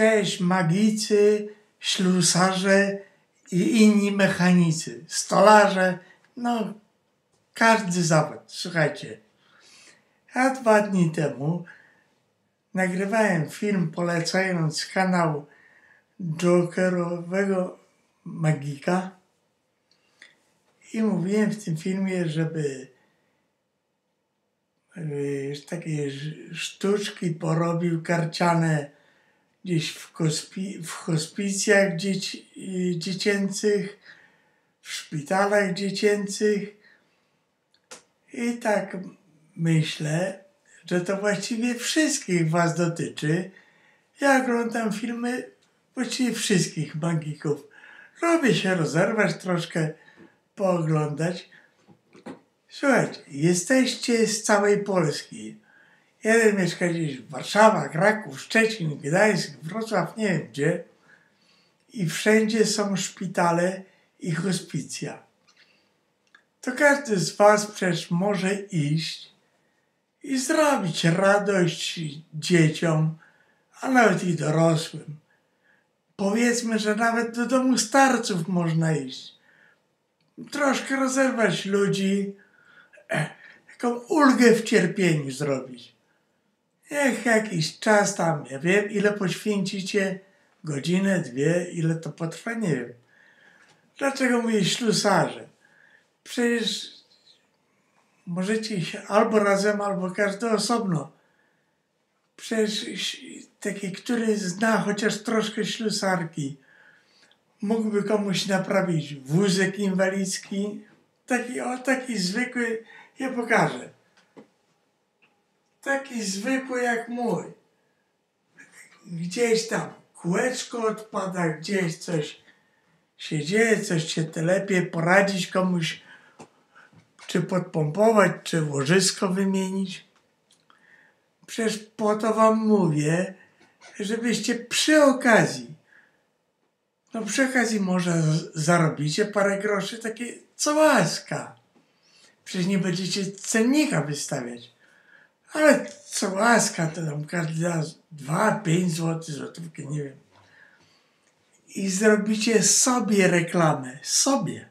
cześć magicy, ślusarze i inni mechanicy, stolarze, no każdy zawód. Słuchajcie, ja dwa dni temu nagrywałem film polecając kanał Jokerowego Magika i mówiłem w tym filmie, żeby takie sztuczki porobił karciane gdzieś w, kospi, w hospicjach dzieci, dziecięcych, w szpitalach dziecięcych. I tak myślę, że to właściwie wszystkich Was dotyczy. Ja oglądam filmy właściwie wszystkich magików. Lubię się rozerwać troszkę, pooglądać. Słuchajcie, jesteście z całej Polski. Jeden mieszka gdzieś Warszawa, Kraków, Szczecin, Gdańsk, Wrocław, nie wiem gdzie. I wszędzie są szpitale i hospicja. To każdy z Was przecież może iść i zrobić radość dzieciom, a nawet i dorosłym. Powiedzmy, że nawet do domu starców można iść. Troszkę rozerwać ludzi, taką ulgę w cierpieniu zrobić. Niech jakiś czas tam, ja wiem, ile poświęcicie, godzinę, dwie, ile to potrwa, nie wiem. Dlaczego mówię ślusarze? Przecież możecie iść albo razem, albo każdy osobno. Przecież taki, który zna chociaż troszkę ślusarki, mógłby komuś naprawić wózek inwalidzki, taki, o, taki zwykły, ja pokażę. Taki zwykły jak mój. Gdzieś tam kółeczko odpada, gdzieś coś się dzieje, coś się telepie, poradzić komuś, czy podpompować, czy łożysko wymienić. Przecież po to wam mówię, żebyście przy okazji, no przy okazji może zarobicie parę groszy, takie co łaska. Przecież nie będziecie cennika wystawiać. Ale co łaska, to tam każdy da 2, 5 zł, złotówkę, nie wiem. I zrobicie sobie reklamę, sobie.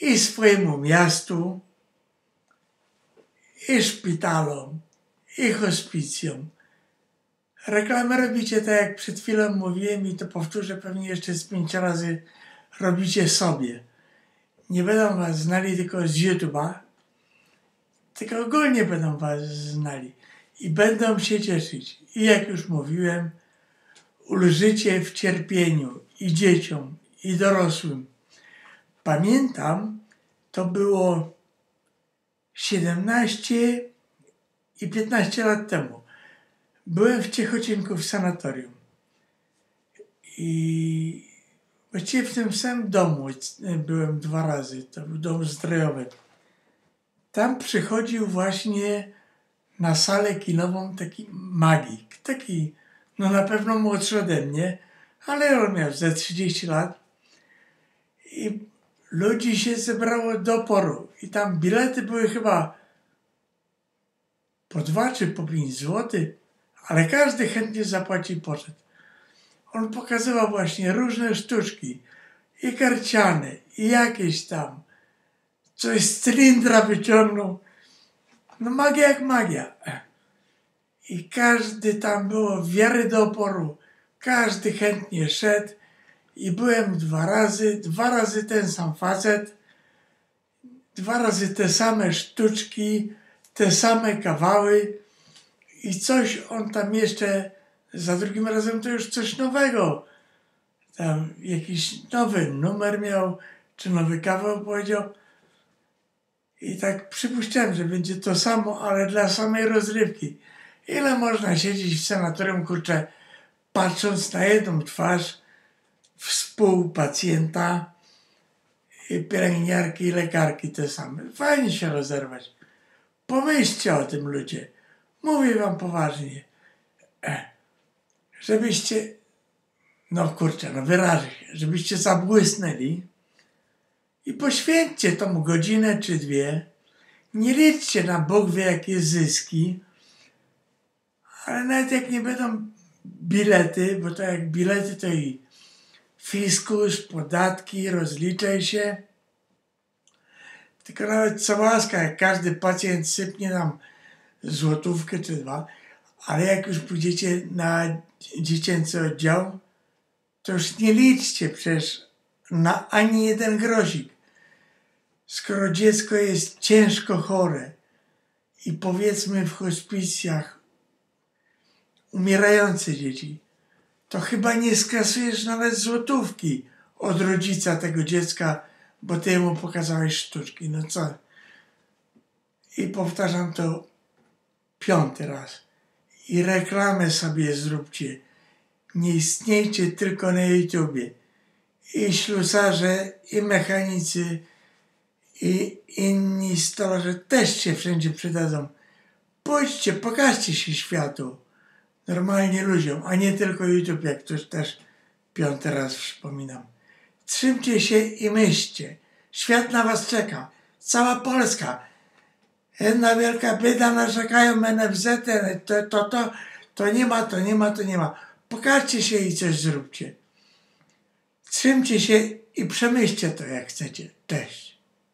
I swojemu miastu, i szpitalom, i hospicjom. Reklamę robicie tak, jak przed chwilą mówiłem i to powtórzę pewnie jeszcze z pięć razy. Robicie sobie. Nie będą was znali tylko z YouTube'a, tylko ogólnie będą was znali i będą się cieszyć. I jak już mówiłem, ulżycie w cierpieniu i dzieciom, i dorosłym. Pamiętam, to było 17 i 15 lat temu. Byłem w Ciechocinku w sanatorium. I właściwie w tym samym domu byłem dwa razy. To był dom zdrojowy. Tam przychodził właśnie na salę kinową taki magik. Taki, no na pewno młodszy ode mnie, ale on miał ze 30 lat. I ludzi się zebrało do poru. I tam bilety były chyba po dwa czy po pięć złotych, ale każdy chętnie zapłaci poszedł. On pokazywał właśnie różne sztuczki, i karciane, i jakieś tam. Coś z cylindra wyciągnął. No magia jak magia. I każdy tam było wiary do oporu. Każdy chętnie szedł. I byłem dwa razy, dwa razy ten sam facet, dwa razy te same sztuczki, te same kawały i coś on tam jeszcze, za drugim razem to już coś nowego. Tam jakiś nowy numer miał, czy nowy kawał powiedział. I tak przypuszczałem, że będzie to samo, ale dla samej rozrywki. Ile można siedzieć w sanatorium, kurczę, patrząc na jedną twarz współpacjenta, pielęgniarki i lekarki te same. Fajnie się rozerwać. Pomyślcie o tym ludzie. Mówię wam poważnie. E, żebyście, no kurczę, no wyrażę się, żebyście zabłysnęli i poświęćcie tą godzinę czy dwie. Nie liczcie na Bóg wie jakie zyski, ale nawet jak nie będą bilety, bo to jak bilety to i fiskus, podatki, rozliczaj się. Tylko nawet co łaska, jak każdy pacjent sypnie nam złotówkę czy dwa, ale jak już pójdziecie na dziecięcy oddział, to już nie liczcie przecież na ani jeden grosik. Skoro dziecko jest ciężko chore i powiedzmy w hospicjach umierające dzieci, to chyba nie skasujesz nawet złotówki od rodzica tego dziecka, bo ty mu pokazałeś sztuczki. No co? I powtarzam to piąty raz. I reklamę sobie zróbcie. Nie istniejcie tylko na YouTubie. I ślusarze, i mechanicy, i inni stolarze też się wszędzie przydadzą. Pójdźcie, pokażcie się światu. Normalnie ludziom, a nie tylko YouTube, jak to też piąty raz wspominam. Trzymcie się i myślcie. Świat na was czeka. Cała Polska. Jedna wielka bieda narzekają NFZ, to, to, to, to nie ma, to nie ma, to nie ma. Pokażcie się i coś zróbcie. Trzymcie się i przemyślcie to jak chcecie. Cześć.